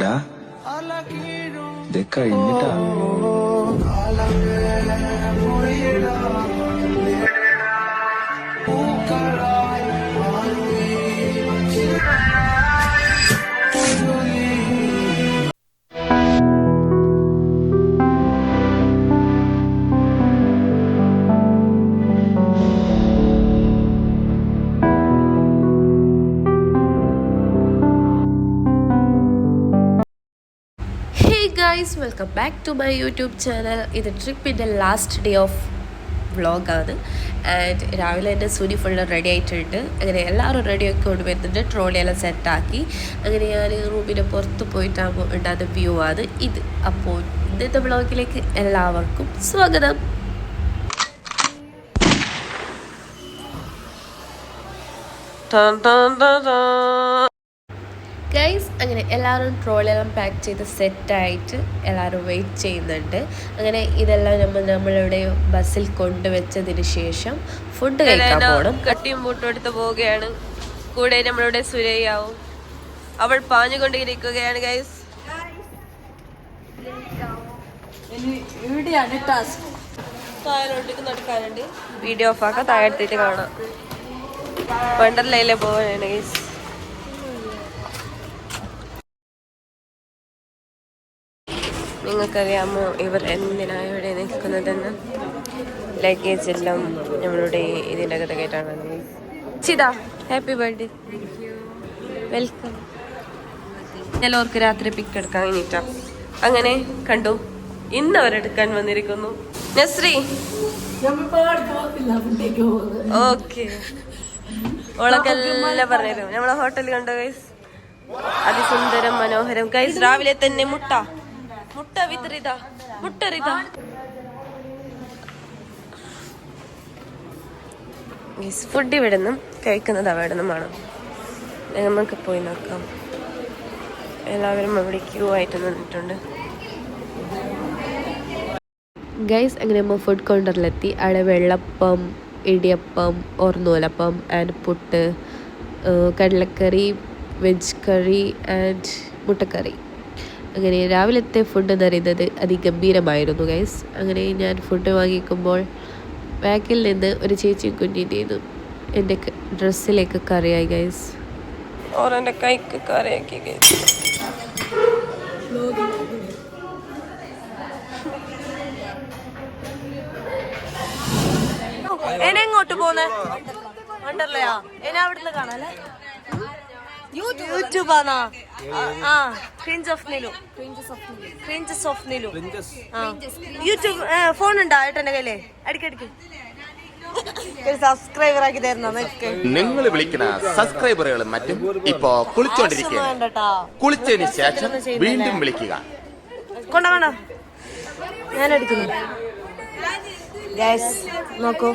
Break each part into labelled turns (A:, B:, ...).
A: ഡാ ഇത് കഴിഞ്ഞിട്ടാ
B: guys welcome back to my YouTube channel ഇത് ട്രിപ്പിന്റെ ലാസ്റ്റ് ഡേ ഓഫ് വ്ളോഗാണ് ആൻഡ് രാവിലെ തന്നെ സുനി ഫുള്ള് റെഡി ആയിട്ടുണ്ട്. അങ്ങനെ എല്ലാവരും റെഡി ആക്കി കൊണ്ടുവരുന്നുണ്ട് ട്രോളിയെല്ലാം സെറ്റാക്കി അങ്ങനെ ഞാൻ റൂമിന്റെ പുറത്ത് പോയിട്ടാകുമ്പോൾ ഉണ്ടാകുന്ന വ്യൂ ആണ് ഇത്. അപ്പോൾ ഇന്നത്തെ വ്ളോഗിലേക്ക് എല്ലാവർക്കും സ്വാഗതം. ഗൈസ് അങ്ങനെ എല്ലാവരും ട്രോളെല്ലാം പാക്ക് ചെയ്ത് സെറ്റായിട്ട് എല്ലാവരും വെയിറ്റ് ചെയ്യുന്നുണ്ട്. അങ്ങനെ ഇതെല്ലാം നമ്മൾ നമ്മളിവിടെ ബസ്സിൽ കൊണ്ടുവച്ചതിന് ശേഷം ഫുഡ് കഴിക്കാൻ പോകണം കട്ടിയും പൂട്ടും എടുത്ത് പോവുകയാണ്. കൂടെ നമ്മളുടെ സുരയ്യാവും. അവൾ പാഞ്ഞുകൊണ്ടിരിക്കുകയാണ് ഗൈസ് താഴോട്ടേക്ക് നടക്കാനുണ്ട്. വീഡിയോ ഓഫ് ആക്കാം താഴെത്തിയിട്ട് കാണാം. വണ്ടർലയിലെ പോവാനാണ് ഗൈസ് നിങ്ങൾക്കറിയാമോ ഇവർ എന്തിനാണ് ഇവിടെ നിൽക്കുന്നതെന്ന്? ലഗേജ് എല്ലാം നമ്മളുടെ ഇതിന്റെ അകത്ത് കേട്ടാണ് ചിത ഹാപ്പി ബർത്ത്ഡേ. വെൽക്കം. ചിലവർക്ക് രാത്രി പിക്ക് എടുക്കാൻ കഴിഞ്ഞിട്ടാ അങ്ങനെ കണ്ടു. ഇന്ന് അവരെടുക്കാൻ വന്നിരിക്കുന്നു. നസ്രി. ഓക്കെ ഓളക്കെല്ലാം പറഞ്ഞു നമ്മളെ ഹോട്ടലിൽ കണ്ടോ ഗൈസ് അതിസുന്ദരം മനോഹരം. ഗൈസ് രാവിലെ തന്നെ മുട്ട. മുട്ട വിതറിത മുട്ടറിത ഫുഡ് ഇവിടെ നിന്നും കഴിക്കുന്നത് അവിടെ നിന്നുമാണ്. നമുക്ക് പോയി നോക്കാം. എല്ലാവരും അവിടെ ക്യൂ ആയിട്ട് നിന്നിട്ടുണ്ട്. ഗൈസ് അങ്ങനെ നമ്മൾ ഫുഡ് കൗണ്ടറിലെത്തി അവിടെ വെള്ളപ്പം ഇടിയപ്പം ഓർ നൂലപ്പം ആൻഡ് പുട്ട് കടലക്കറി വെജ് കറി ആൻഡ് മുട്ടക്കറി. അങ്ങനെ രാവിലത്തെ ഫുഡ് എന്ന് പറയുന്നത് അതിഗംഭീരമായിരുന്നു ഗൈസ് അങ്ങനെ ഞാൻ ഫുഡ് വാങ്ങിക്കുമ്പോൾ ബാക്കിൽ നിന്ന് ഒരു ചേച്ചി കുഞ്ഞിന്റെയും എന്റെ ഡ്രസ്സിലേക്ക് കറിയായി ഗൈസ് ഓർ കൈക്ക് കറിയാക്കി ഗൈസ് പോന്നെ? വണ്ടർലയാ? എന്നെ അവിടുന്ന് കാണാല്ലേ യൂട്യൂബാണോ? ആ cringe of Nilu cringes of Nilu ആ. യൂട്യൂബ് ഫോൺ ഉണ്ടോ ഏട്ടന്റെ കയ്യിലേ? അടിക്കടിക്ക്. സബ്സ്ക്രൈബർ ആക്കി തരുന്ന
C: നിങ്ങൾ വിളിക്കുന്ന സബ്സ്ക്രൈബറുകളും മറ്റും ഇപ്പോ കുളിച്ചോണ്ടിരിക്കുക
B: വേണ്ടട്ടാ
C: കുളിച്ചതിന് ശേഷം വീണ്ടും വിളിക്കുക.
B: കൊണ്ട കൊണ്ട. ഞാൻ എടുക്കുന്നു. ഗ്യാസ് നോക്കൂ.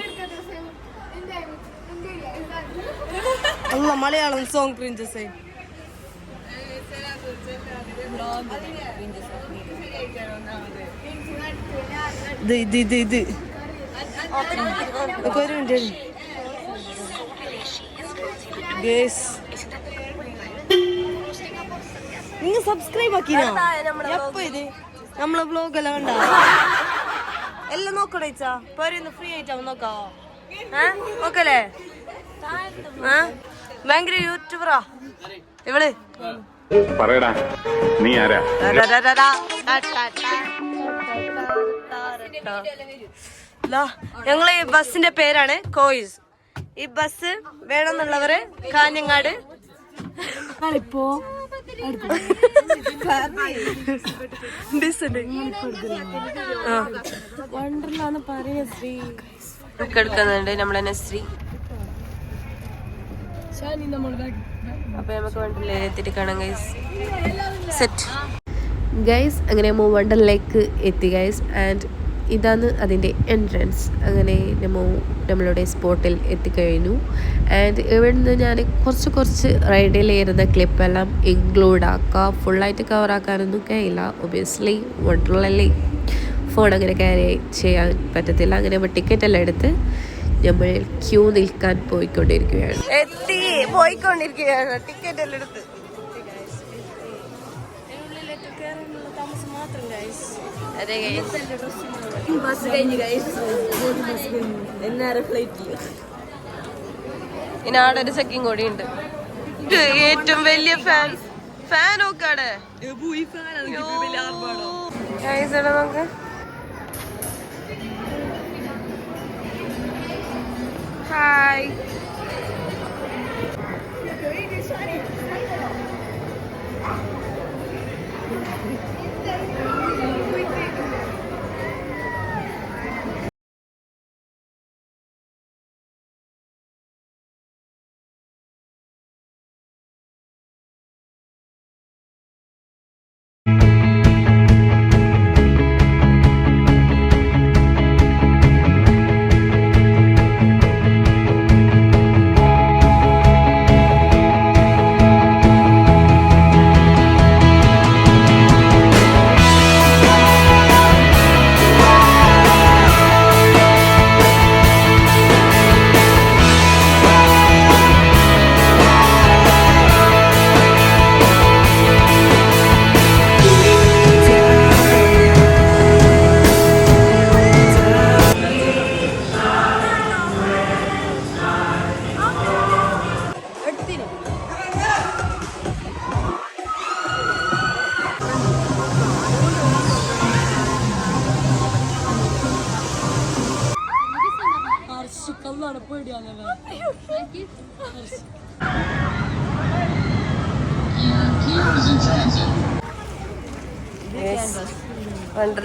B: അല്ല മലയാളം സോങ് പ്രിൻസസ് ഇത് ഇത് ഇത് ഇത്. ഒരു മിനിറ്റ് സബ്സ്ക്രൈബ് ആക്കിയോ എപ്പോ ഇത്? നമ്മളെ ബ്ലോഗ് എല്ലാം കണ്ട? എല്ലാം നോക്കണേ ഫ്രീ ആയിട്ടാവും നോക്കാവോ? ഏ? നോക്കല്ലേ? ഏ? ഭയങ്കര യൂട്യൂബറാ. ഇവൾ.
D: പറയടാ നീ ആരാ?
B: ഞങ്ങളെ ഈ ബസ്സിന്റെ പേരാണ് കോയിസ്. ഈ ബസ് വേണമെന്നുള്ളവര് കാഞ്ഞങ്ങാട്. ഒക്കെ എടുക്കുന്നുണ്ട് നമ്മളെ നസ്രി ഗൈസ് അങ്ങനെ നമ്മൾ വണ്ടർലേക്ക് എത്തി ഗൈസ് ആൻഡ് ഇതാണ് അതിന്റെ എൻട്രൻസ് അങ്ങനെ നമ്മൾ നമ്മളുടെ സ്പോട്ടിൽ എത്തിക്കഴിഞ്ഞു. ആൻഡ് ഇവിടെ നിന്ന് ഞാൻ കുറച്ച് കുറച്ച് റൈഡിലായിരുന്ന ക്ലിപ്പെല്ലാം ഇൻക്ലൂഡ് ആക്കുക ഫുള്ളായിട്ട് കവർ ആക്കാനൊന്നും കഴിയില്ല. ഒബിയസ്ലി വണ്ടർലല്ലേ ഫോൺ അങ്ങനെ ക്യാരി ചെയ്യാൻ പറ്റത്തില്ല. അങ്ങനെ നമ്മൾ ടിക്കറ്റ് എല്ലാം എടുത്ത് നമ്മൾ ക്യൂ നിൽക്കാൻ പോയിക്കൊണ്ടിരിക്കുകയാണ്. എത്തി പോയിക്കൊണ്ടിരിക്കുകയാണ്. ടിക്കറ്റ് എല്ലാം എടുത്ത്.
E: ഇനി ആടെ ഒരു സെക്കിങ് കൂടി ഉണ്ട്. ഏറ്റവും വലിയ ഫാൻ ഫാൻ നോക്കാടെ നോക്ക് Bye.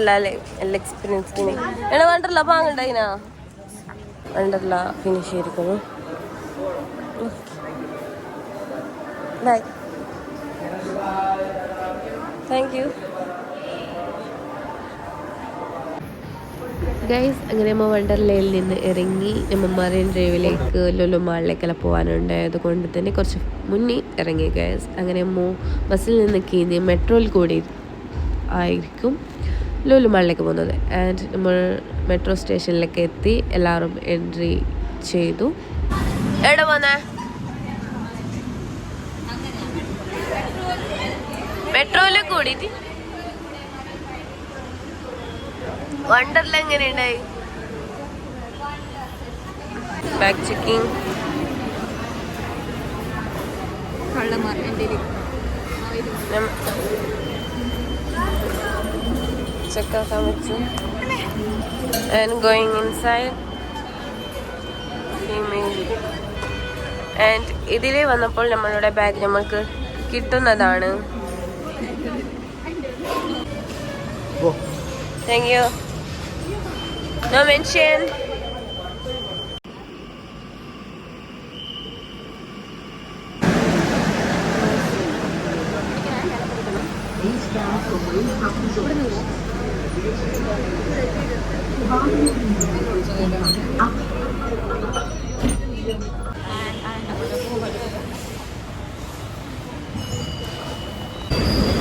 E: വണ്ടർലാൽ എല്ലാ എക്സ്പീരിയൻസ് എടാ വണ്ടർല പാങ്ങണ്ടായിനാ വണ്ടർല ഫിനിഷ് ചെയ്തിരിക്കുന്നു. ബൈ താങ്ക് യു ഗൈസ് അങ്ങനെ നമ്മൾ വണ്ടർലയിൽ നിന്ന് ഇറങ്ങി നമ്മൾ മറൈൻ ഡ്രൈവിലേക്ക് ലുലു മാളിലേക്കെല്ലാം പോകാനുണ്ടായത് കൊണ്ട് തന്നെ കുറച്ച് മുന്നേ ഇറങ്ങി ഗൈസ് അങ്ങനെ മോ ബസ്സിൽ നിന്ന് കീഞ്ഞ് മെട്രോയിൽ കൂടി ആയിരിക്കും. ലുലു മാളിലേക്ക് പോകുന്നത്. ആൻഡ് നമ്മൾ മെട്രോ സ്റ്റേഷനിലേക്ക് എത്തി എല്ലാവരും എൻട്രി ചെയ്തു. എവിടെ പോന്നേ? മെട്രോയിലേക്ക് കൂടിയിട്ട്. വണ്ടർല എങ്ങനെയുണ്ടായി ബാക്ക് ചെക്കിങ് ചെക്കാക്കാൻ വെച്ചു and going inside female and ഇതിൽ വന്നപ്പോൾ നമ്മളുടെ ബാഗ് നമ്മൾക്ക് കിട്ടുന്നതാണ്. താങ്ക് യു നോ മെൻഷൻ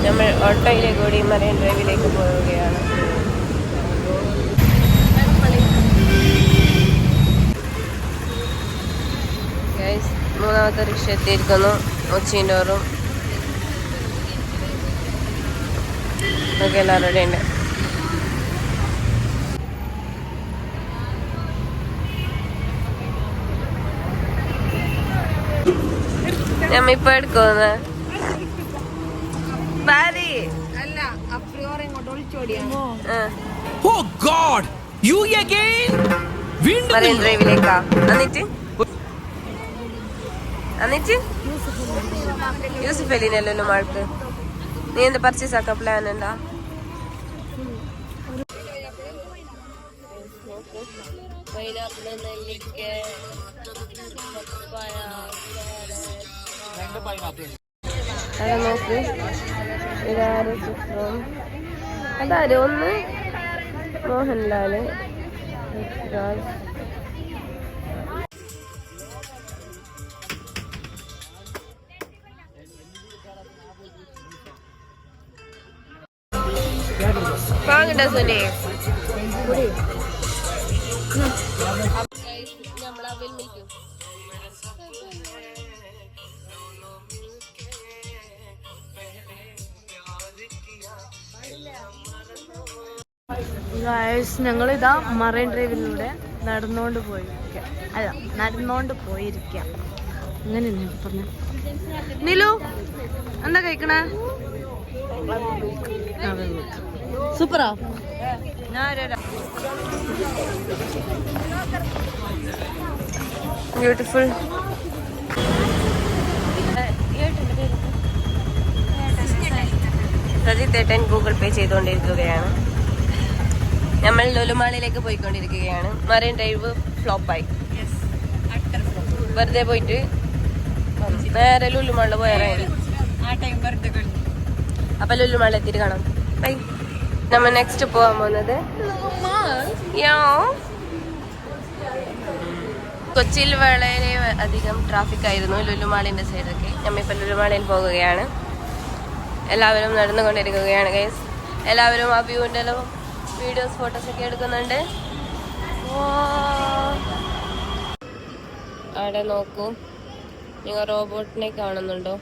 E: നമ്മൾ ഓട്ടോയിലെ കൂടി മറൈൻ ഡ്രൈവിലേക്ക് പോവുകയാണ്. മൂന്നാമത്തെ റിക്ഷ എത്തിയിരിക്കുന്നു. ഉച്ചീന്റെ ഓറും ഓക്കെ എല്ലാവരും റെഡി ഉണ്ട് നമ്മ ഇപ്പൊ എടുക്കുന്നത്
F: Oh God! You again? വീണ്ടും
E: മറൈൻ ഡ്രൈവിലേക്കാ എന്നിട്ട് എന്നിട്ട് യൂസഫ് അലീനല്ലോ മാൾക്ക് നീ എന്ത് പർച്ചേസ് ആക്കാൻ പ്ലാൻ ഉണ്ടാ നോക്ക്. ഇതാര് അതാര് ഒന്ന്? മോഹൻലാൽ. വാങ്ങണ്ട സുനി. നമ്മളവിൽ നിൽക്കും.
D: ഞങ്ങളിതാ മറൈൻ ഡ്രൈവിലൂടെ നടന്നുകൊണ്ട് പോയിരിക്കാം. അല്ല നടന്നുകൊണ്ട് പോയിരിക്കാം. അങ്ങനെ പറഞ്ഞു. നിലു എന്താ കഴിക്കണേ? സൂപ്പറാ.
E: ബ്യൂട്ടിഫുൾ സജിത്തേട്ടൻ ഗൂഗിൾ പേ ചെയ്തുകൊണ്ടിരിക്കുകയാണ്. നമ്മൾ ലുലുമാളിലേക്ക് പോയിക്കൊണ്ടിരിക്കുകയാണ്. മറൈൻ ഡ്രൈവ് ഫ്ലോപ്പായി വെറുതെ പോയിട്ട് നേരെ ലുലുമാളിൽ പോയാറായി അപ്പൊ ലുലുമാളിൽ എത്തിയിട്ട് കാണാം. ബൈ നമ്മ നെക്സ്റ്റ് പോകാൻ പോകുന്നത് കൊച്ചിയിൽ വളരെ അധികം ട്രാഫിക് ആയിരുന്നു ലുലുമാളിന്റെ സൈഡൊക്കെ നമ്മിപ്പോൾ ലുലുമാളിൽ പോകുകയാണ്. എല്ലാവരും നടന്നുകൊണ്ടിരിക്കുകയാണ് ഗൈസ് എല്ലാവരും ആ വ്യൂവിന്റെ വീഡിയോസ് ഫോട്ടോസ് ഒക്കെ എടുക്കുന്നുണ്ട്. അവിടെ നോക്കൂ. നിങ്ങൾ റോബോട്ടിനെ കാണുന്നുണ്ടോ?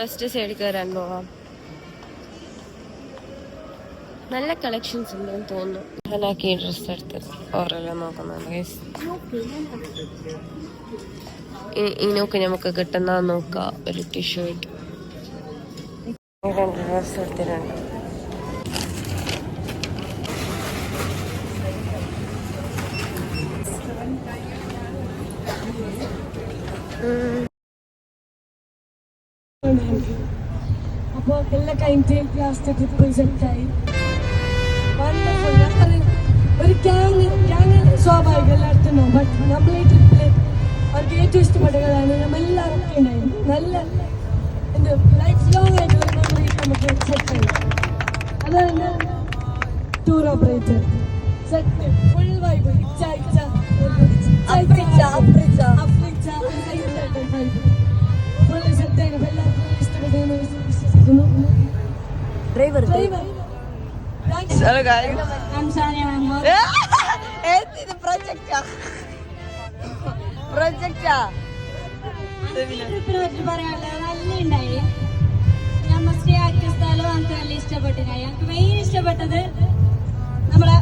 E: വെസ്റ്റ് സൈഡിൽ കയറാൻ പോവാം. നല്ല കളക്ഷൻസ് ഉണ്ടെന്ന് തോന്നുന്നു. ഞാനാക്കി ഡ്രസ് എടുത്ത് ഓരെല്ലാം നോക്കുന്നുണ്ട് ഇനി ഇനൊക്കെ നമുക്ക് കിട്ടുന്ന നോക്കാം ഒരു ടീഷർട്ട് രണ്ട് ഡ്രസ് എടുത്തിട്ടുണ്ട്
G: അപ്പോൾ എല്ലാ കഴിഞ്ഞിട്ട് ലാസ്റ്റ് ട്രിപ്പ് ആയി വണ്ടർഫുൾ ഒരു ക്യാങ് ക്യാങ് സ്വാഭാവികം എല്ലായിടത്തും ഉണ്ടാവും ബട്ട് നമ്മൾ ഈ ട്രിപ്പിൽ അവർക്ക് ഏറ്റവും ഇഷ്ടപ്പെട്ട കഥയാണ് നമ്മൾ എല്ലാവരും ഉണ്ടായിരുന്നു നല്ല എന്ത് ലൈഫ് ലോങ് മെമ്മറി നമുക്ക് സെറ്റായി അതാണ് tour operator set full vibe ഇച്ച അപ്രിച്ച അപ്രിച്ച അപ്രിച്ച ഫുള്ള് സെറ്റായി എല്ലാവർക്കും ഇഷ്ടപ്പെട്ടെന്ന് വിശ്വസിക്കുന്നു ഡ്രൈവർ ഡ്രൈവർ
E: ഹലോ ഗായ്സ്. ഇത് പ്രൊജക്റ്റാ പ്രൊജക്റ്റാ
G: പറയാനുള്ളത് നല്ല ഉണ്ടായി. ഇഷ്ടപ്പെട്ടിനായി ഞങ്ങൾക്ക് മെയിൻ ഇഷ്ടപ്പെട്ടത് നമ്മളെ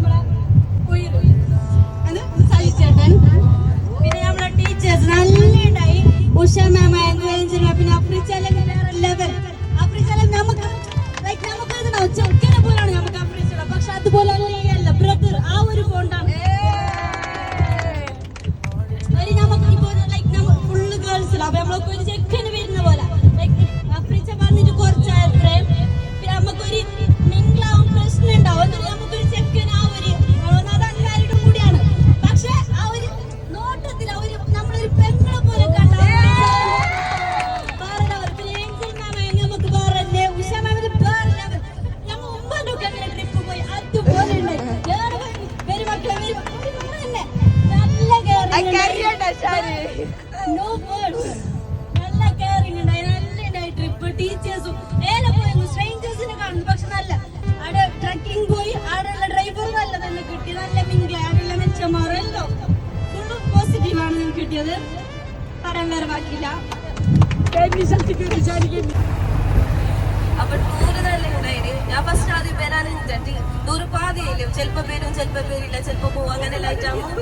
E: ചിലപ്പോ പേരും ചിലപ്പോ പേരില്ല. ചിലപ്പോ പോവും അങ്ങനെ ലൈറ്റ് ആകും.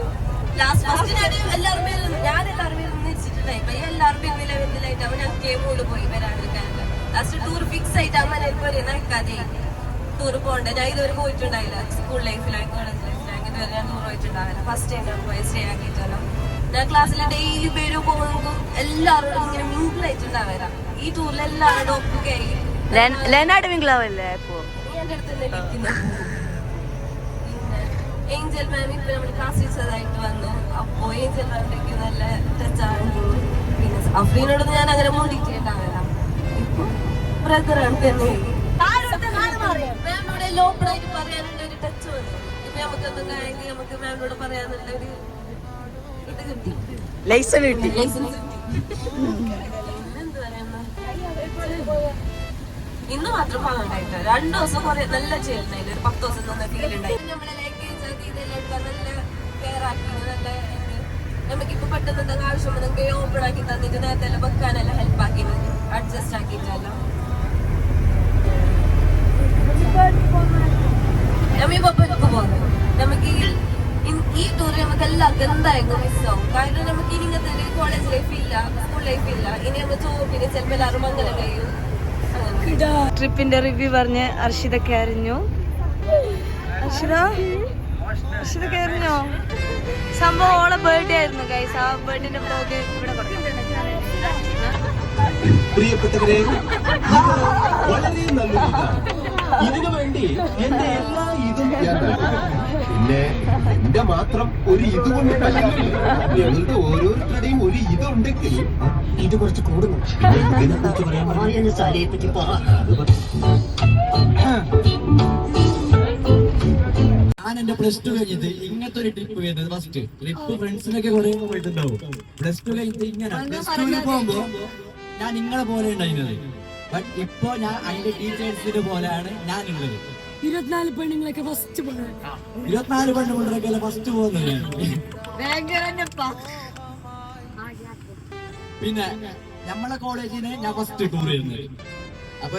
E: ലാസ്റ്റ് ഫസ്റ്റ് ഞാൻ എല്ലാവരും ഞാൻ എല്ലാവരും പേരും നിശ്ചിട്ടുണ്ടായി ഇപ്പൊ എല്ലാവരും വരുന്നില്ല വരുന്നില്ലായിട്ട് അവൻ ഞാൻ കേമോട് പോയി വരാണ്ടിരിക്കാൻ ലാസ്റ്റ് ടൂർ ഫിക്സ് ആയിട്ട് അമ്മ പോലെ നക്കാതെ ടൂർ പോകണ്ട. ഞാൻ ഇതുവരെ പോയിട്ടുണ്ടായില്ല. സ്കൂൾ ലൈഫിലായി കോളേജ് ലൈഫിലായി അങ്ങനെ വരെ ഞാൻ ടൂർ പോയിട്ടുണ്ടാവില്ല ഫസ്റ്റ് ടൈം ഞാൻ പോയി സ്റ്റേ ആക്കിയിട്ടല്ലോ ഞാൻ ക്ലാസ്സിൽ ഡെയിലി പേരും പോകുമ്പോൾ എല്ലാവരോടും ഇങ്ങനെ മിങ്കിൾ ആയിട്ടുണ്ടാവില്ല ഈ ടൂറിൽ എല്ലാവരോടും ഒപ്പുകയായി
D: ലെനാട് മിങ്കിളാവല്ലേ ഇപ്പോ
E: അടുത്ത് തന്നെ ഏഞ്ചൽ മാം ഇപ്പൊ നമ്മൾ ക്ലാസ് ടീച്ചറായിട്ട് വന്നു. അപ്പോ ഏഞ്ചൽ മാമിലേക്ക് നല്ല ടച്ചാണ് പിന്നെ അഫ്രീനോട് ഞാൻ അങ്ങനെ മൂടിയിട്ടുണ്ടാവില്ല ഇപ്പൊ ബ്രദറാണ് തന്നെ. മാമിനോട് എല്ലാം ഓപ്പൺ ആയിട്ട് പറയാനുള്ള ഒരു ടച്ച് വന്നു. ഇപ്പൊ നമുക്ക് എന്തെങ്കിലും ആയെങ്കിൽ നമുക്ക് മാമിനോട് പറയാനുള്ള ഒരു ഇത് കിട്ടി.
D: ലൈസൻസ് കിട്ടി.
E: ലൈസൻസ് ഇന്ന് മാത്രം പാകണ്ടായിട്ട് രണ്ടു ദിവസം കുറെ നല്ല ചേരുന്നായില്ല ഒരു പത്ത് ദിവസം തന്നെ ഫീൽ ഉണ്ടായി. നമ്മളെ ഉള്ള നമുക്കിപ്പോ പെട്ടെന്ന് എന്തെങ്കിലും ആവശ്യമുണ്ടെങ്കിൽ ഓപ്പൺ ആക്കി തന്നിട്ട് നേരത്തെ എല്ലാം ഹെൽപ്പ് ആക്കി അഡ്ജസ്റ്റ് ആക്കിയിട്ടെല്ലാം.
H: നമുക്ക് ഈ ടൂർ നമുക്ക് എല്ലാം ഗന്ധായിരുന്നു മിസ്സാവും കാരണം നമുക്ക് ഇനി ഇങ്ങനത്തെ കോളേജ് ലൈഫ് ഇല്ല സ്കൂൾ ലൈഫ് ഇല്ല. ഇനി നമ്മൾ ചോപ്പിനെ ചിലപ്പോൾ എല്ലാവരും മംഗലം കഴിയും.
D: ട്രിപ്പിന്റെ റിവ്യൂ പറഞ്ഞ് അർഷിതൊക്കെ അറിഞ്ഞു അർഷിത? അർഷിത കരഞ്ഞോ സംഭവം ഓളെ ബർത്ത്ഡേ ആയിരുന്നു ഗൈസ് ആ ബർത്ത്ഡേന്റെ ബ്ലോഗ് ഇവിടെ
I: പ്രിയപ്പെട്ടവരെ ഇത് വളരെ ഇതിനു വേണ്ടി എന്റെ എല്ലാ ഇതും ഞാൻ. പിന്നെ എന്റെ മാത്രം ഒരു ഇത് കൊണ്ടിട്ടല്ല കഴിയില്ല ഞങ്ങളുടെ ഓരോരുത്തരുടെയും ഒരു ഇതുണ്ടെങ്കിൽ ഇത് കുറച്ച് കൂടുന്നു ഇതിനെ കുറിച്ച് പറയാൻ പറഞ്ഞു സാരിയെ പറ്റി പറ.
J: ഞാൻ എന്റെ പ്ലസ് ടു കഴിഞ്ഞത് ഇങ്ങനത്തെ ഒരു ട്രിപ്പ് വരുന്നത് ഫസ്റ്റ് ട്രിപ്പ് ഫ്രണ്ട്സിനൊക്കെ കുറെ പോയിട്ടുണ്ടാവും. പ്ലസ് ടു കഴിഞ്ഞിട്ട് ഇങ്ങനെ പ്ലസ് ടുവിൽ പോകുമ്പോ ഞാൻ നിങ്ങളെ പോലെ ഉണ്ടായിരുന്നത്. ബട്ട് ഇപ്പൊ ഞാൻ അതിന്റെ ടീച്ചേഴ്സിന്റെ പോലെയാണ് ഞാൻ ഉള്ളത്
G: ഇരുപത്തിനാല് പെണ്ണുങ്ങളൊക്കെ ഫസ്റ്റ് പോകുന്നത്
J: ഇരുപത്തിനാല് പെണ്ണുങ്ങളൊക്കെ ഫസ്റ്റ് പോകുന്നത്. പിന്നെ നമ്മളെ കോളേജിന് ഞാൻ ഫസ്റ്റ് ടൂർ ചെയ്യുന്നത്. അപ്പൊ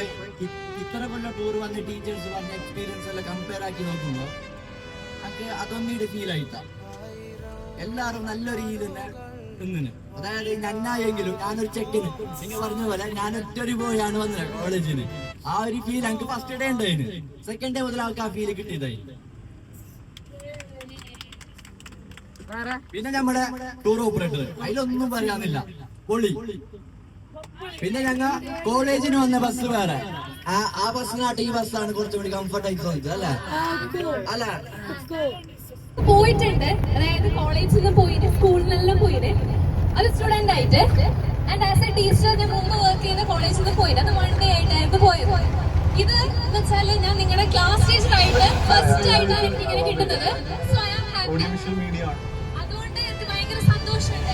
J: ഇത്ര കൊല്ലം ടൂർ വന്ന് ടീച്ചേഴ്സ് വന്ന് എക്സ്പീരിയൻസ് എല്ലാം കമ്പയർ ആക്കി നോക്കുമ്പോ നമുക്ക് അതൊന്നും ഫീൽ ആയിട്ടാ. എല്ലാരും നല്ല രീതിയിൽ തന്നെ നിന്നിന് അതായത് ഞാനായെങ്കിലും ഞാനൊരു ചെക്കിന് നിങ്ങൾ പറഞ്ഞ പോലെ ഞാൻ ഒറ്റൊരു പോയാണ് വന്നത് കോളേജിന് ആ ഒരു ഫീൽ എനിക്ക് ഫസ്റ്റ് ഡേ ഉണ്ടായിന്. സെക്കൻഡ് ഡേ മുതൽ അവർക്ക് ആ ഫീൽ കിട്ടിയതായി. പിന്നെ നമ്മുടെ ടൂർ ഓപ്പറേറ്റർ അതിലൊന്നും പറയാനില്ല. പൊളി. പിന്നെ ഞങ്ങൾ കോളേജിന് വന്ന ബസ് വേറെ. ആ ബസ്സിനാട്ട് ഈ ബസ്സാണ് കുറച്ചുകൂടി കംഫർട്ട് ആയി തോന്നിയത് അല്ലെ? അല്ല.
K: പോയിട്ടുണ്ട്. അതായത് കോളേജിൽ നിന്ന് പോയിട്ട് സ്കൂളിൽ നിന്നെല്ലാം പോയിട്ട് ഒരു സ്റ്റുഡന്റ് ആയിട്ട്. ആൻഡ് ആസ് എ ടീച്ചർ ഞാൻ മുമ്പ് വർക്ക് ചെയ്ത കോളേജിൽ നിന്ന് പോയിട്ട് അത് വൺ ഡേ ആയിട്ടായിരുന്നു പോയത്. ഇത് എന്ന് വെച്ചാൽ ഞാൻ നിങ്ങളുടെ ക്ലാസ് ടീച്ചർ ആയിട്ട് ഫസ്റ്റ് ആയിട്ടാണ് എനിക്ക് ഇങ്ങനെ കിട്ടുന്നത് സോ ഐ ആം ഹാപ്പി അതുകൊണ്ട് എനിക്ക് ഭയങ്കര സന്തോഷമുണ്ട്.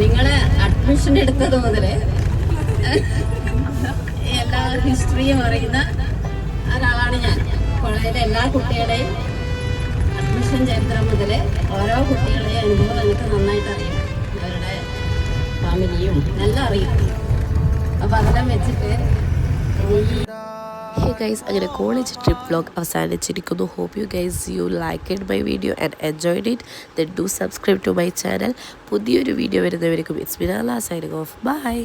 H: നിങ്ങൾ അഡ്മിഷൻ എടുത്തത് മുതൽ എല്ലാ ഹിസ്റ്ററിയും അറിയുന്ന ഒരാളാണ് ഞാൻ. കോളേജിലെ എല്ലാ കുട്ടികളെയും അഡ്മിഷൻ ചരിത്രം മുതൽ ഓരോ കുട്ടികളുടെയും അനുഭവം എനിക്ക് നന്നായിട്ട് അറിയാം. അവരുടെ ഫാമിലിയും എല്ലാം അറിയാം. അപ്പൊ അതെല്ലാം വെച്ചിട്ട്
E: ഹേ ഗൈസ് അങ്ങനെ college trip vlog അവസാനിച്ചിരിക്കുന്നു. Hope you guys you like it my video and enjoyed it then do subscribe to my channel പുതിയൊരു വീഡിയോ വരുന്നവർക്കും ഇറ്റ്സ് അല്ല സൈനിങ് ഓഫ് ബൈ